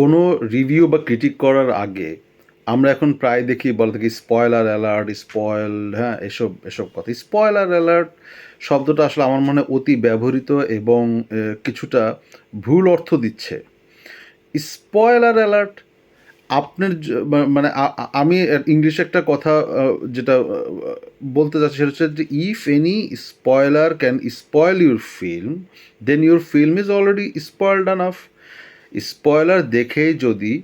কোনো রিভিউ বা ক্রিটিক করার আগে আমরা এখন প্রায় দেখি বলে থাকি স্পয়লার অ্যালার্ট স্পয়েল হ্যাঁ এসব এসব কথা। স্পয়লার অ্যালার্ট শব্দটা আসলে আমার মনে অতি ব্যবহৃত এবং কিছুটা ভুল অর্থ দিচ্ছে। স্পয়লার অ্যালার্ট আপনার মানে আমি ইংলিশে একটা কথা যেটা বলতে চাচ্ছি সেটা হচ্ছে যে if any spoiler can spoil your film then your film is already spoiled enough spoiler দেখেই যদি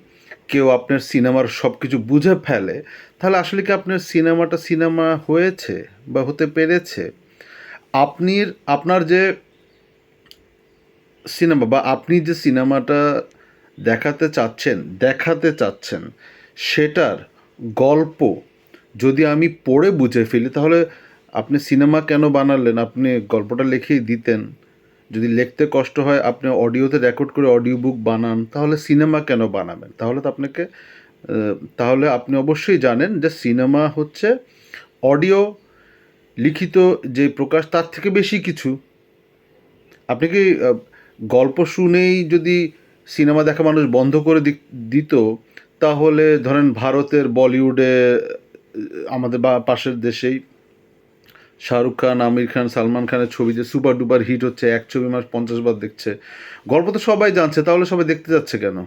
কেউ আপনার সিনেমার সব কিছু বুঝে ফেলে, তাহলে আসলে কি আপনার সিনেমাটা সিনেমা হয়েছে বা হতে পেরেছে? আপনি আপনার যে সিনেমা বা আপনি যে সিনেমাটা দেখাতে চাচ্ছেন দেখাতে চাচ্ছেন, সেটার গল্প যদি আমি পড়ে বুঝে ফেলি, তাহলে আপনি সিনেমা কেন বানালেন? আপনি গল্পটা লিখেই দিতেন। যদি লিখতে কষ্ট হয়, আপনি অডিওতে রেকর্ড করে অডিও বুক বানান, তাহলে সিনেমা কেন বানাবেন? তাহলে তো আপনাকে তাহলে আপনি অবশ্যই জানেন যে সিনেমা হচ্ছে অডিও লিখিত যে প্রকাশ, তার থেকে বেশি কিছু। আপনি কি গল্প শুনেই যদি সিনেমা দেখা মানুষ বন্ধ করে দিত, তাহলে ধরেন ভারতের বলিউডে আমাদের বা, পাশের দেশেই শাহরুখ খান, আমির খান, সালমান খানের ছবি যে সুপার ডুপার হিট হচ্ছে, এক ছবি মাস পঞ্চাশ বার দেখছে। গল্প তো সবাই জানছে, তাহলে সবাই দেখতে যাচ্ছে কেন?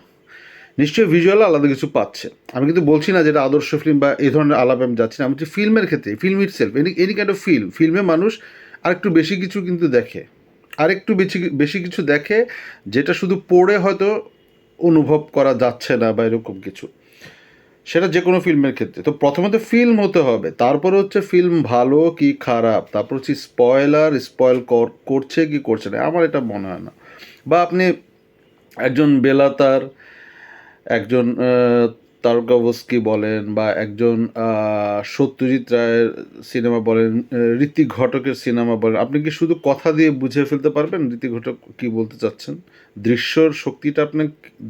নিশ্চয়ই ভিজুয়াল আলাদা কিছু পাচ্ছে। আমি কিন্তু বলছি না যেটা আদর্শ ফিল্ম বা এই ধরনের আলাপ আমি যাচ্ছি না, আমি হচ্ছে ফিল্মের ক্ষেত্রে film itself any any kind of film ফিল্মে মানুষ আরেকটু বেশি কিছু কিন্তু দেখে। আরেকটু বেশি বেশি কিছু দেখে, যেটা শুধু পড়ে হয়তো অনুভব করা যাচ্ছে না বা এরকম কিছু। সেটা যে কোনো ফিল্মের ক্ষেত্রে। তো প্রথমত ফিল্ম হতে হবে, তারপর হচ্ছে ফিল্ম ভালো কি খারাপ, তারপর হচ্ছে স্পয়লার স্পয়েল করছে কি করছে না, আমার এটা মনে হয় না। বা আপনি একজন বেলাতার, একজন তারকাবস্কি বলেন বা একজন সত্যজিৎ রায়ের সিনেমা বলেন আহ, ঋত্বিক ঘটকের সিনেমা বলেন আপনি কি শুধু কথা দিয়ে বুঝে ফেলতে পারবেন? ঋত্বিক ঘটক কি বলতে চাচ্ছেন? দৃশ্যর শক্তিটা আপনি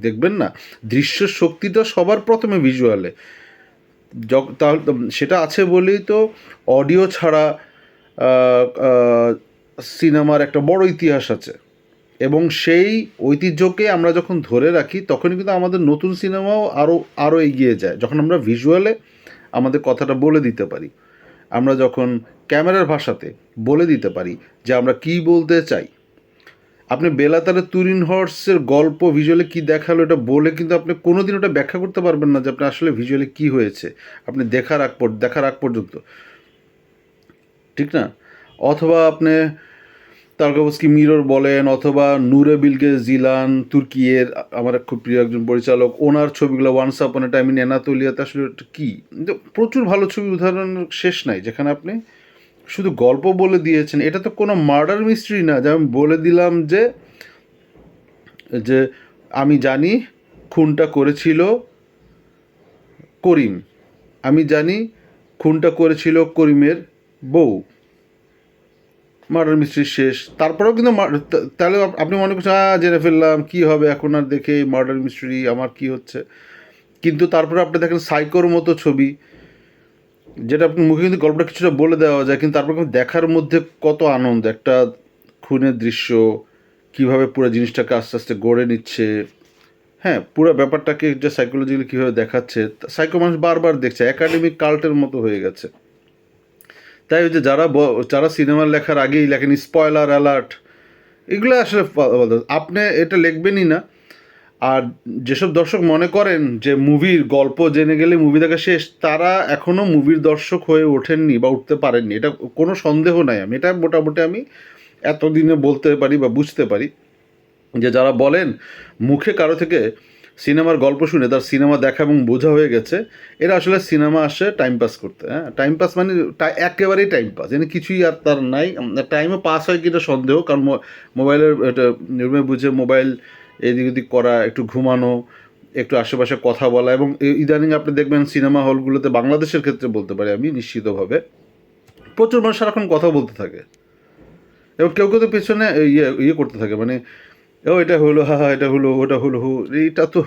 দেখবেন না? দৃশ্যর শক্তিটা সবার প্রথমে ভিজুয়ালে তাহলে সেটা আছে বলেই তো অডিও ছাড়া সিনেমার একটা বড় ইতিহাস আছে। এবং সেই ঐতিহ্যকে আমরা যখন ধরে রাখি, তখনই কিন্তু আমাদের নতুন সিনেমাও আরও আরও এগিয়ে যায়। যখন আমরা ভিজুয়ালে আমাদের কথাটা বলে দিতে পারি, আমরা যখন ক্যামেরার ভাষাতে বলে দিতে পারি যে আমরা কি বলতে চাই, আপনি বেলাতারের তুরিন হর্সের গল্প ভিজুয়ালি কি দেখাল এটা বলে কিন্তু আপনি কোনো দিন ওটা ব্যাখ্যা করতে পারবেন না যে আপনি আসলে ভিজুয়ালি কি হয়েছে। আপনি দেখার আগ দেখার আগ পর্যন্ত। ঠিক না? অথবা আপনি তারকাবস্কি মিরর বলেন, অথবা নূরে বিলকে জিলান, তুর্কিয়ের আমার খুব প্রিয় একজন পরিচালক, ওনার ছবিগুলো once upon A time in এনাতোলিয়াতে আসলে কী? প্রচুর ভালো ছবি উদাহরণ শেষ নাই, যেখানে আপনি শুধু গল্প বলে দিয়েছেন। এটা তো কোনো মার্ডার মিস্ট্রি না, যে আমি বলে দিলাম যে যে আমি জানি খুনটা করেছিল করিম। আমি জানি খুনটা করেছিল করিমের বউ। মার্ডার মিস্ট্রি শেষ। তারপরেও কিন্তু তাহলে আপনি মনে করছেন, আহ, জেনে ফেললাম, কী হবে এখন আর দেখে মার্ডার মিস্ট্রি, আমার কি হচ্ছে? কিন্তু তারপরে আপনি দেখেন সাইকোর মতো ছবি, যেটা আপনি মুখে কিন্তু গল্পটা কিছুটা বলে দেওয়া যায়, কিন্তু তারপর দেখার মধ্যে কত আনন্দ। একটা খুনের দৃশ্য, কীভাবে পুরো জিনিসটাকে আস্তে আস্তে গড়ে নিচ্ছে। হ্যাঁ পুরো ব্যাপারটাকে যে সাইকোলজিক্যালি কীভাবে দেখাচ্ছে সাইকো মানুষ বারবার দেখছে একাডেমিক কাল্টের মতো হয়ে গেছে। তাই ওই যে যারা যারা সিনেমা লেখার আগেই লেখেন স্পয়লার অ্যালার্ট এগুলো আসলে আপনি এটা লিখবেনই না। আর যেসব দর্শক মনে করেন যে মুভির গল্প জেনে গেলে মুভি দেখা শেষ, তারা এখনও মুভির দর্শক হয়ে ওঠেননি বা উঠতে পারেননি। এটা কোনো সন্দেহ নাই আমি। এটা মোটামুটি আমি এতদিনে বলতে পারি বা বুঝতে পারি যে যারা বলেন, মুখে কারও থেকে সিনেমার গল্প শুনে তার সিনেমা দেখা এবং বোঝা হয়ে গেছে। এরা আসলে সিনেমা আসে টাইম পাস করতে হ্যাঁ? টাইম পাস মানে একেবারেই টাইম পাস এনে কিছুই আর তার নাই। টাইমে পাস হয় কিনা সন্দেহ, কারণ মোবাইলের এটা বুঝে মোবাইল এদিক ওদিক করা, একটু ঘুমানো, একটু আশেপাশে কথা বলা এবং ইদানিং আপনি দেখবেন সিনেমা হলগুলোতে বাংলাদেশের ক্ষেত্রে বলতে পারি আমি নিশ্চিতভাবে। প্রচুর মানুষ সারাক্ষণ কথা বলতে থাকে এবং কেউ কেউ তো পেছনে ইয়ে ইয়ে করতে থাকে। মানে ও, এটা হলো, হা হা, এটা হলো, ওটা হলো, হু, এইটা তো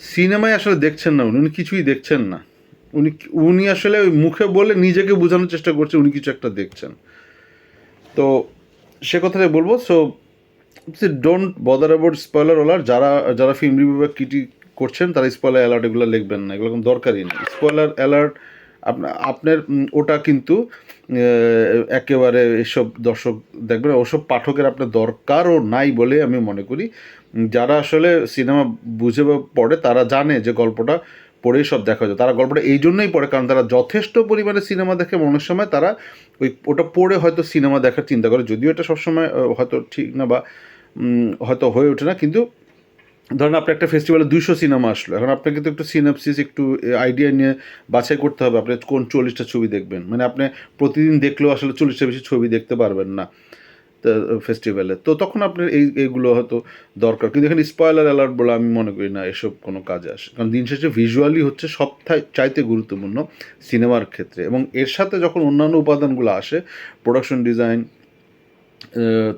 সিনেমায় আসলে দেখছেন না উনি উনি কিছুই দেখছেন না। উনি উনি আসলে ওই মুখে বলে নিজেকে বোঝানোর চেষ্টা করছে, উনি কিছু একটা দেখছেন। তো সে কথাটাই বলব so don't bother about spoiler ওলার যারা যারা ফিল্ম রিভিউ বা ক্রিটিক করছেন, তারা স্পয়লার অ্যালার্ট এগুলো লিখবেন না, এগুলো দরকারই নেই। স্পয়লার অ্যালার্ট আপনার ওটা কিন্তু একেবারে এসব দর্শক দেখবেন, ওসব পাঠকের আপনার দরকারও নাই বলে আমি মনে করি। যারা আসলে সিনেমা বুঝে বা পড়ে, তারা জানে যে গল্পটা পড়েই সব দেখা যায়। তারা গল্পটা এই জন্যই পড়ে, কারণ তারা যথেষ্ট পরিমাণে সিনেমা দেখে অনেক সময় তারা ওই, ওটা পড়ে হয়তো সিনেমা দেখার চিন্তা করে, যদিও এটা সবসময় হয়তো ঠিক না বা হয়তো হয়ে ওঠে না, কিন্তু ধরেন আপনি একটা ফেস্টিভ্যালে দুইশো সিনেমা আসলো। এখন আপনাকে তো একটু সিনাপসিস একটু আইডিয়া নিয়ে বাছাই করতে হবে। আপনি কোন চল্লিশটা ছবি দেখবেন? মানে আপনি প্রতিদিন দেখলেও আসলে চল্লিশটা বেশি ছবি দেখতে পারবেন না ফেস্টিভ্যালে তো তখন আপনার এই, এইগুলো হয়তো দরকার। কিন্তু এখানে স্পয়লার অ্যালার্ট বলে আমি মনে করি না এসব কোনো কাজে আসে। কারণ দিন শেষে ভিজুয়ালি হচ্ছে সব চাইতে গুরুত্বপূর্ণ সিনেমার ক্ষেত্রে। এবং এর সাথে যখন অন্যান্য উপাদানগুলো আসে প্রোডাকশন ডিজাইন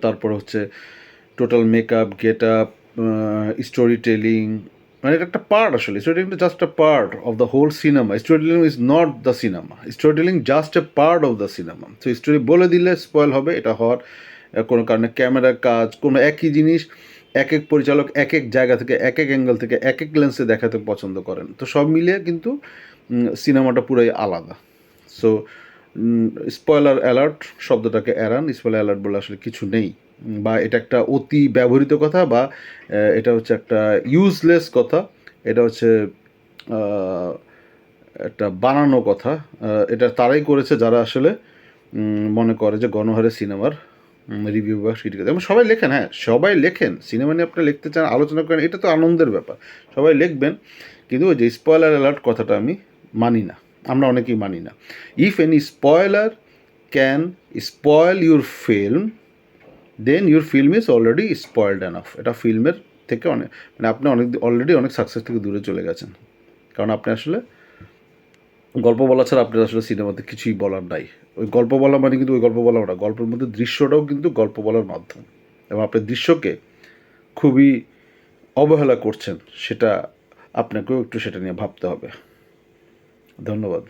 তারপর হচ্ছে total makeup get up storytelling মানে এটা একটা পার্ট আসলে। Storytelling just a part of the whole cinema storytelling is not the cinema storytelling just a part of the cinema তো স্টোরি বলে দিলে স্পয়েল হবে, এটা হওয়ার কোনো কারণে ক্যামেরার কাজ, কোনো একই জিনিস এক এক পরিচালক এক এক জায়গা থেকে এক এক অ্যাঙ্গেল থেকে এক এক লেন্সে দেখাতে পছন্দ করেন। তো সব মিলিয়ে কিন্তু সিনেমাটা পুরাই আলাদা। সো স্পয়লার অ্যালার্ট শব্দটাকে এড়ান। স্পয়লার অ্যালার্ট বলে আসলে কিছু নেই। বা এটা একটা অতি ব্যবহৃত কথা বা এটা হচ্ছে একটা ইউজলেস কথা, এটা হচ্ছে একটা বানানো কথা এটা তারাই করেছে যারা আসলে মনে করে যে গণহারে সিনেমার রিভিউ বা ক্রিটিক এবং সবাই লেখেন হ্যাঁ সবাই লেখেন, সিনেমা নিয়ে আপনি লিখতে চান, আলোচনা করেন, এটা তো আনন্দের ব্যাপার, সবাই লিখবেন, কিন্তু ওই যে স্পয়লার অ্যালার্ট কথাটা আমি মানি না, আমরা অনেকেই মানি না। If any spoiler can spoil your film then your film is already spoiled of এটা ফিল্মের থেকে অনেক মানে আপনি অনেক অলরেডি অনেক সাকসেস থেকে দূরে চলে গেছেন। কারণ আপনি আসলে গল্প বলা ছাড়া আপনার আসলে সিনেমাতে কিছুই বলার নাই। ওই গল্প বলা মানে কিন্তু ওই গল্প বলা না, গল্পের মধ্যে দৃশ্যটাও কিন্তু গল্প বলার মাধ্যম। এবং আপনি দৃশ্যকে খুবই অবহেলা করছেন, সেটা আপনাকেও একটু সেটা নিয়ে ভাবতে হবে। ধন্যবাদ।